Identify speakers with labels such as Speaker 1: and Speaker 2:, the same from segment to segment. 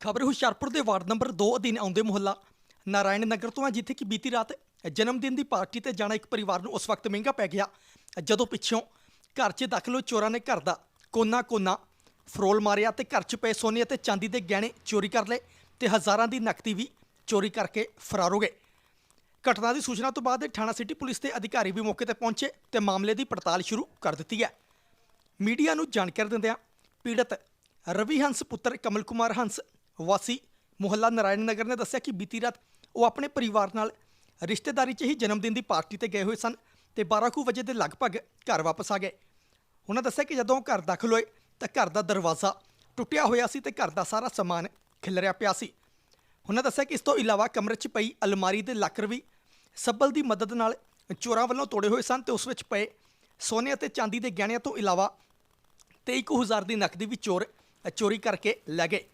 Speaker 1: ਖਬਰ ਹੁਸ਼ਿਆਰਪੁਰ ਦੇ ward number 2 ਅਧੀਨ ਆਉਂਦੇ ਮੁਹੱਲਾ ਨਾਰਾਇਣ ਨਗਰ ਤੋਂ ਹੈ, ਜਿੱਥੇ ਕਿ ਬੀਤੀ ਰਾਤ ਜਨਮ ਦਿਨ ਦੀ ਪਾਰਟੀ ਤੇ ਜਾਣਾ ਇੱਕ ਪਰਿਵਾਰ ਨੂੰ ਉਸ ਵਕਤ ਮਹਿੰਗਾ ਪੈ ਗਿਆ। ਜਦੋਂ ਪਿੱਛੋਂ ਘਰ 'ਚ ਦਾਖਲ ਹੋਏ ਚੋਰਾਂ ਨੇ ਘਰ ਦਾ ਕੋਨਾ ਕੋਨਾ ਫਰੋਲ ਮਾਰਿਆ ਤੇ ਘਰ 'ਚ ਪਏ ਸੋਨੇ ਅਤੇ ਚਾਂਦੀ ਦੇ ਗਹਿਣੇ ਚੋਰੀ ਕਰ ਲਏ ਤੇ ਹਜ਼ਾਰਾਂ ਦੀ ਨਕਦੀ ਵੀ ਚੋਰੀ ਕਰਕੇ ਫਰਾਰ ਹੋ ਗਏ। ਘਟਨਾ ਦੀ ਸੂਚਨਾ ਤੋਂ ਬਾਅਦ ਥਾਣਾ ਸਿਟੀ ਪੁਲਿਸ ਦੇ ਅਧਿਕਾਰੀ ਵੀ ਮੌਕੇ ਤੇ ਪਹੁੰਚੇ ਤੇ ਮਾਮਲੇ ਦੀ ਪੜਤਾਲ ਸ਼ੁਰੂ ਕਰ ਦਿੱਤੀ ਹੈ। ਮੀਡੀਆ ਨੂੰ ਜਾਣਕਾਰੀ ਦਿੰਦਿਆਂ ਪੀੜਤ ਰਵੀ ਹੰਸ, ਪੁੱਤਰ ਕਮਲ ਕੁਮਾਰ ਹੰਸ ਵਾਸੀ ਮੁਹੱਲਾ ਨਾਰਾਇਣ ਨਗਰ ਨੇ ਦੱਸਿਆ ਕਿ ਬੀਤੀ ਰਾਤ ਉਹ ਆਪਣੇ ਪਰਿਵਾਰ ਨਾਲ ਰਿਸ਼ਤੇਦਾਰੀ 'ਚ ਹੀ ਜਨਮ ਦਿਨ ਦੀ ਪਾਰਟੀ ਤੇ ਗਏ ਹੋਏ ਸਨ ਤੇ 12 ਕੁ ਵਜੇ ਦੇ ਲਗਭਗ ਘਰ ਵਾਪਸ ਆ ਗਏ। ਉਹਨਾਂ ਦੱਸਿਆ ਕਿ ਜਦੋਂ ਉਹ ਘਰ ਦਾਖਲ ਹੋਏ ਤਾਂ ਘਰ ਦਾ ਦਰਵਾਜ਼ਾ ਟੁੱਟਿਆ ਹੋਇਆ ਸੀ ਤੇ ਘਰ ਦਾ ਸਾਰਾ ਸਮਾਨ ਖਿਲਰਿਆ ਪਿਆ ਸੀ। ਉਹਨਾਂ ਦੱਸਿਆ ਕਿ ਇਸ ਤੋਂ ਇਲਾਵਾ ਕਮਰੇ 'ਚ ਪਈ ਅਲਮਾਰੀ ਦੇ ਲੱਕਰ ਵੀ ਸੱਬਲ ਦੀ ਮਦਦ ਨਾਲ ਚੋਰਾਂ ਵੱਲੋਂ ਤੋੜੇ ਹੋਏ ਸਨ ਤੇ ਉਸ ਵਿੱਚ ਪਏ ਸੋਨੇ ਅਤੇ ਚਾਂਦੀ ਦੇ ਗਹਿਣਿਆਂ ਤੋਂ ਇਲਾਵਾ 23000 ਦੀ ਨਕਦੀ ਵੀ ਚੋਰ ਚੋਰੀ ਕਰਕੇ ਲੈ ਗਏ।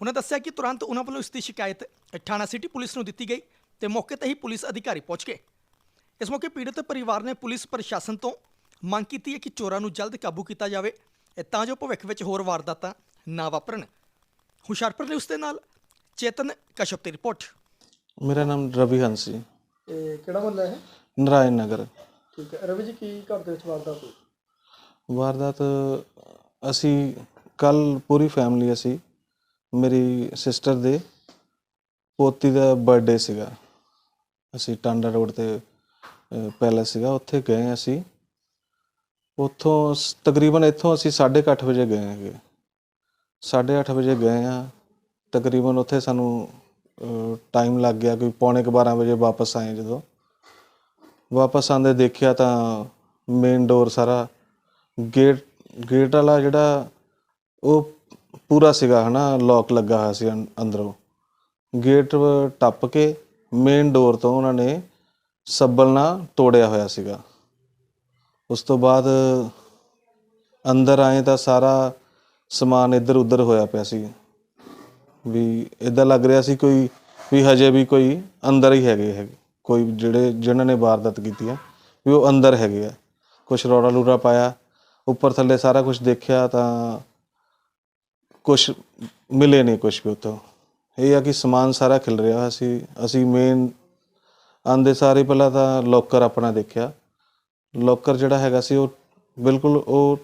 Speaker 1: ਉਹਨਾਂ ਦੱਸਿਆ ਕਿ ਤੁਰੰਤ ਉਹਨਾਂ ਵੱਲੋਂ ਇਸ ਦੀ ਸ਼ਿਕਾਇਤ ਥਾਣਾ ਸਿਟੀ ਪੁਲਿਸ ਨੂੰ ਦਿੱਤੀ ਗਈ ਤੇ ਮੌਕੇ ਤੇ ਹੀ ਪੁਲਿਸ ਅਧਿਕਾਰੀ ਪਹੁੰਚ ਗਏ। ਇਸ ਮੌਕੇ ਪੀੜਤ ਪਰਿਵਾਰ ਨੇ ਪੁਲਿਸ ਪ੍ਰਸ਼ਾਸਨ ਤੋਂ ਮੰਗ ਕੀਤੀ ਹੈ ਕਿ ਚੋਰਾਂ ਨੂੰ ਜਲਦ ਕਾਬੂ ਕੀਤਾ ਜਾਵੇ ਤਾਂ ਜੋ ਭਵਿੱਖ ਵਿੱਚ ਹੋਰ ਵਾਰਦਾਤਾਂ ਨਾ ਵਾਪਰਨ। ਹੁਸ਼ਿਆਰਪੁਰ ਨਿਊਜ਼ ਦੇ ਨਾਲ ਚੇਤਨ ਕਸ਼ਪ ਦੀ ਰਿਪੋਰਟ।
Speaker 2: ਮੇਰਾ ਨਾਮ ਰਵੀ ਹੰਸ ਜੀ।
Speaker 3: ਇਹ ਕਿਹੜਾ ਮੁਹੱਲਾ ਹੈ?
Speaker 2: ਨਰਾਇਣ ਨਗਰ।
Speaker 3: ਠੀਕ ਹੈ। ਰਵੀ ਜੀ ਕੀ ਘਰ ਦੇ ਵਿੱਚ ਵਾਰਦਾਤ ਹੋਈ?
Speaker 2: ਵਾਰਦਾਤ ਅਸੀਂ ਕੱਲ ਪੂਰੀ ਫੈਮਿਲੀ ਅਸੀਂ ਮੇਰੀ ਸਿਸਟਰ ਦੇ ਪੋਤੀ ਦਾ ਬਰਥਡੇ ਸੀਗਾ। ਅਸੀਂ ਟਾਂਡਾ ਰੋਡ ਤੇ ਪੈਲਸ ਸੀਗਾ। ਉੱਥੇ ਗਏ ਅਸੀਂ। ਉੱਥੋਂ ਸ- ਤਕਰੀਬਨ ਇੱਥੋਂ ਅਸੀਂ 8:30 ਵਜੇ ਗਏ ਹੈਗੇ। 8:30 ਵਜੇ ਗਏ ਆ ਤਕਰੀਬਨ ਉੱਥੇ ਸਾਨੂੰ ਟਾਈਮ ਲੱਗ ਗਿਆ ਕੋਈ ਪੌਣੇ ਕੁ 12 ਵਜੇ ਵਾਪਸ ਆਏ ਜਦੋਂ। ਵਾਪਸ ਆਂਦੇ ਦੇਖਿਆ ਤਾਂ ਮੇਨ ਡੋਰ ਸਾਰਾ ਗੇਟ ਗੇਟ ਵਾਲਾ ਜਿਹੜਾ ਉਹ ਪੂਰਾ ਸੀਗਾ ਹਨਾ ਲੌਕ ਲੱਗਾ ਹੋਇਆ ਸੀ ਅੰ- ਅੰਦਰੋਂ। ਗੇਟ ਟੱਪ ਕੇ ਮੇਨ ਡੋਰ ਤੋਂ ਉਹਨਾਂ ਨੇ ਸੱਬਲ ਨਾਲ ਤੋੜਿਆ ਹੋਇਆ ਸੀਗਾ। ਉਸ ਤੋਂ ਬਾਅਦ ਅੰਦਰ ਆਏ ਤਾਂ ਸਾਰਾ ਸਮਾਨ ਇੱਧਰ ਉੱਧਰ ਹੋਇਆ ਪਿਆ ਸੀ। ਵੀ ਇਦਾਂ ਲੱਗ ਰਿਹਾ ਸੀ ਕੋਈ, ਵੀ ਹਜੇ ਵੀ ਕੋਈ ਅੰਦਰ ਹੀ ਹੈਗੇ ਹੈਗੇ। ਕੋਈ ਜਿਹੜੇ ਜਿਨ੍ਹਾਂ ਨੇ ਵਾਰਦਾਤ ਕੀਤੀ ਆ, ਵੀ ਉਹ ਅੰਦਰ ਹੈਗੇ ਆ। ਕੁਛ ਰੌਲਾ ਲੂਰਾ ਪਾਇਆ, ਉੱਪਰ ਥੱਲੇ ਸਾਰਾ ਕੁਝ ਦੇਖਿਆ ਤਾਂ ਕੁਝ ਮਿਲੇ ਨਹੀਂ ਕੁਝ ਵੀ ਉੱਥੋਂ ਇਹ ਆ ਕਿ ਸਮਾਨ ਸਾਰਾ ਖਿਲ ਰਿਹਾ। ਹੋਇਆ ਸੀ ਅਸੀਂ ਮੇਨ ਆਂਦੇ ਸਾਰੇ ਪਹਿਲਾਂ ਤਾਂ ਲੋਕਰ ਆਪਣਾ ਦੇਖਿਆ। ਲੋਕਰ ਜਿਹੜਾ ਹੈਗਾ ਸੀ ਉਹ ਬਿਲਕੁਲ ਉਹ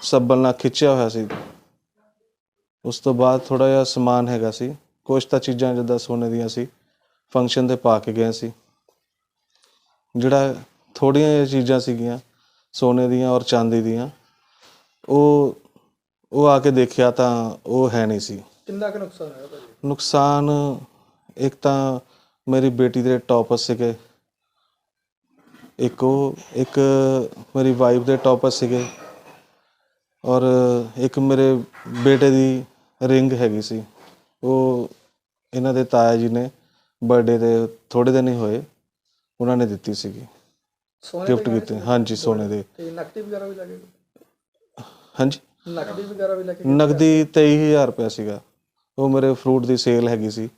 Speaker 2: ਸੱਬਲ ਨਾਲ ਖਿੱਚਿਆ ਹੋਇਆ ਸੀ। ਉਸ ਤੋਂ ਬਾਅਦ ਥੋੜਾ ਜਿਹਾ ਸਮਾਨ ਹੈਗਾ ਸੀ। ਕੁਝ ਤਾਂ ਚੀਜ਼ਾਂ ਜਿੱਦਾਂ ਸੋਨੇ ਦੀਆਂ ਸੀ। ਫੰਕਸ਼ਨ ਤੇ ਪਾ ਕੇ ਗਏ ਸੀ। ਜਿਹੜਾ ਥੋੜੀਆਂ ਜਿਹੀਆਂ ਚੀਜ਼ਾਂ ਸੀਗੀਆਂ, ਸੋਨੇ ਦੀਆਂ ਔਰ ਚਾਂਦੀ ਦੀਆਂ, ਉਹ ਉਹ ਆ ਕੇ ਦੇਖਿਆ ਤਾਂ ਉਹ ਹੈ ਨਹੀਂ ਸੀ।
Speaker 3: ਕਿੰਨਾ ਕੁ ਨੁਕਸਾਨ ਹੋਇਆ ਭਾਜੀ?
Speaker 2: ਨੁਕਸਾਨ ਇੱਕ ਤਾਂ ਮੇਰੀ ਬੇਟੀ ਦੇ ਟੌਪਸ ਸੀਗੇ। ਇੱਕ ਉਹ ਇੱਕ ਮੇਰੀ ਵਾਈਫ ਦੇ ਟੌਪਸ ਸੀਗੇ। ਔਰ ਇੱਕ ਮੇਰੇ ਬੇਟੇ ਦੀ ਰਿੰਗ ਹੈਗੀ ਸੀ। ਉਹ ਇਹਨਾਂ ਦੇ ਤਾਇਆ ਜੀ ਨੇ ਬਰਥਡੇ ਦੇ ਥੋੜੇ ਦਿਨ ਹੀ ਹੋਏ ਉਹਨਾਂ ਨੇ ਦਿੱਤੀ ਸੀਗੀ।
Speaker 3: ਸੋਨੇ ਦੇ
Speaker 2: ਗਿਫਟ
Speaker 3: ਗਹਿਣੇ
Speaker 2: ਕੀਤੇ? ਹਾਂਜੀ ਸੋਨੇ ਦੇ।
Speaker 3: ਤੇ ਨਕਦੀ ਵਗੈਰਾ ਵੀ ਲੱਗੇ
Speaker 2: ਹਾਂਜੀ?
Speaker 3: ਨਕਦੀ ਵਗੈਰਾ ਵੀ ਲੱਗੇ
Speaker 2: ਨਗਦੀ 23000 ਰੁਪਏ ਸੀਗਾ। ਉਹ ਮੇਰੇ ਫਰੂਟ ਦੀ ਸੇਲ ਹੈਗੀ ਸੀ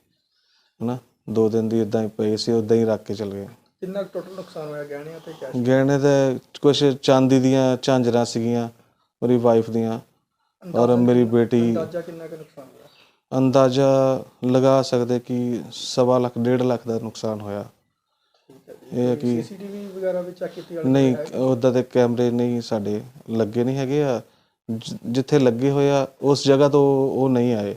Speaker 2: ਹਨਾ? ਦੋ ਦਿਨ ਦੀ ਇਦਾਂ ਹੀ ਪਈ ਸੀ ਉਦਾਂ ਹੀ ਰੱਖ ਕੇ ਚਲ ਗਏ।
Speaker 3: ਕਿੰਨਾ ਟੋਟਲ ਨੁਕਸਾਨ ਹੋਇਆ ਗਹਿਣਿਆਂ ਤੇ ਕੈਸ਼
Speaker 2: ਗਹਿਣੇ ਤੇ ਕੁਝ ਚਾਂਦੀ ਦੀਆਂ ਝਾਂਜਰਾਂ ਸੀਗੀਆਂ ਮੇਰੀ ਵਾਈਫ ਦੀਆਂ। ਔਰ ਮੇਰੀ ਬੇਟੀ।
Speaker 3: ਅੰਦਾਜ਼ਾ ਕਿੰਨਾ ਕੁ ਨੁਕਸਾਨ ਹੋਇਆ?
Speaker 2: ਅੰਦਾਜ਼ਾ ਲਗਾ ਸਕਦੇ ਕਿ ਸਵਾ ਲੱਖ ਡੇਢ ਲੱਖ ਦਾ ਨੁਕਸਾਨ ਹੋਇਆ। ਇਹ ਹੈ ਕਿ
Speaker 3: ਸੀਸੀਟੀਵੀ ਵਗੈਰਾ ਵੀ ਚੈੱਕ ਕੀਤੀ ਵਾਲੇ
Speaker 2: ਨਹੀਂ ਉਦਾਂ ਦੇ ਕੈਮਰੇ ਨਹੀਂ ਸਾਡੇ ਲੱਗੇ ਨਹੀਂ ਹੈਗੇ ਆ। ਜਿੱਥੇ ਲੱਗੇ ਹੋਏ ਆ ਉਸ ਜਗ੍ਹਾ ਤੋਂ ਉਹ ਨਹੀਂ ਆਏ।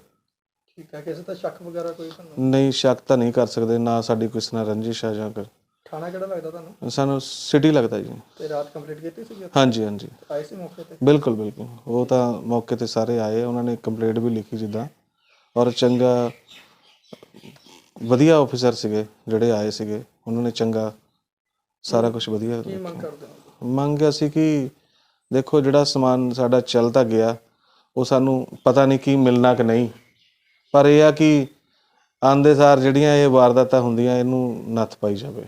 Speaker 3: ਠੀਕ ਹੈ ਕਿਸੇ ਤਾਂ ਸ਼ੱਕ ਵਗੈਰਾ ਕੋਈ ਤੁਹਾਨੂੰ?
Speaker 2: ਨਹੀਂ ਸ਼ੱਕ ਤਾਂ ਨਹੀਂ ਕਰ ਸਕਦੇ ਨਾ ਸਾਡੀ ਕਿਸੇ ਨਾਲ ਰੰਜਿਸ਼ ਆ ਜਾਂ ਕਰ
Speaker 3: ਥਾਣਾ ਕਿਹੜਾ ਲੱਗਦਾ ਤੁਹਾਨੂੰ?
Speaker 2: ਸਾਨੂੰ ਸਿਟੀ ਲੱਗਦਾ ਜੀ।
Speaker 3: ਤੇ ਰਾਤ ਕੰਪਲੀਟ ਕੀਤੀ ਸੀ
Speaker 2: ਹਾਂਜੀ ਹਾਂਜੀ।
Speaker 3: ਆਏ ਸੀ ਮੌਕੇ ਤੇ?
Speaker 2: ਬਿਲਕੁਲ ਬਿਲਕੁਲ। ਉਹ ਤਾਂ ਮੌਕੇ ਤੇ ਸਾਰੇ ਆਏ ਉਹਨਾਂ ਨੇ ਕੰਪਲੇਂਟ ਵੀ ਲਿਖੀ ਜਿੱਦਾਂ। ਔਰ ਚੰਗਾ ਵਧੀਆ ਆਫੀਸਰ ਸੀਗੇ ਜਿਹੜੇ ਆਏ ਸੀਗੇ ਉਹਨਾਂ ਨੇ ਚੰਗਾ ਸਾਰਾ ਕੁਝ ਵਧੀਆ
Speaker 3: ਕੀ ਮੰਗ ਕਰਦੇ ਹੋ?
Speaker 2: ਮੰਗ ਅਸੀਂ ਕਿ ਦੇਖੋ, ਜਿਹੜਾ ਸਮਾਨ ਸਾਡਾ ਚੱਲ ਤਾਂ ਗਿਆ, ਉਹ ਸਾਨੂੰ ਪਤਾ ਨਹੀਂ ਕੀ ਮਿਲਣਾ ਕਿ ਨਹੀਂ। ਪਰ ਇਹ ਆ ਕਿ ਆਂਦੇ ਸਾਰ ਜਿਹੜੀਆਂ ਇਹ ਵਾਰਦਾਤਾਂ ਹੁੰਦੀਆਂ, ਇਹਨੂੰ ਨੱਥ ਪਾਈ ਜਾਵੇ।